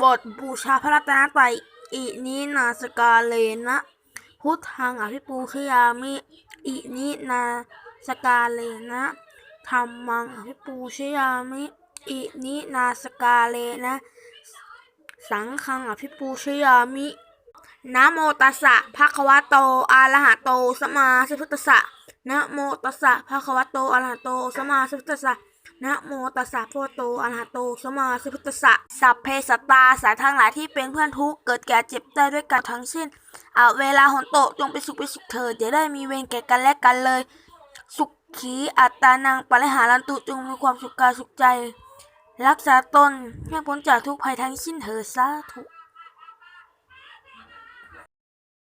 บทบูชาพระรัตนตรัยอินินาสกาเลนะ พุทธังอภิปูชยามิ อินินาสกาเลนะธรรมังอภิปูชยามิ อินินาสกาเลนะ สังฆังอภิปูชยามินะโมตัสสะภะคะวะโตอะระหะโตสัมมาสัมพุทธัสสะนะโมตัสสะภะคะวะโตอะระหะโตสัมมาสัมพุทธัสสะ นะโมตัสสะพุทโตอะระหะโตสมมาสัมพุทธัสสะสัพเพสัตตาสายทั้งหลายที่เป็นเพื่อนทุกข์เกิดแก่เจ็บตายด้วยกันทั้งสิ้นเอาเวลาหนโตจงเป็นสุขเป็นสุขเถิดอย่าได้มีเวรแก่กันและกันเลย สุขขีอัตตานังปริหารันตุจงมีความสุขกายสุขใจ รักษาตนให้พ้นจากทุกภัยทั้งสิ้นเถิดสาธุ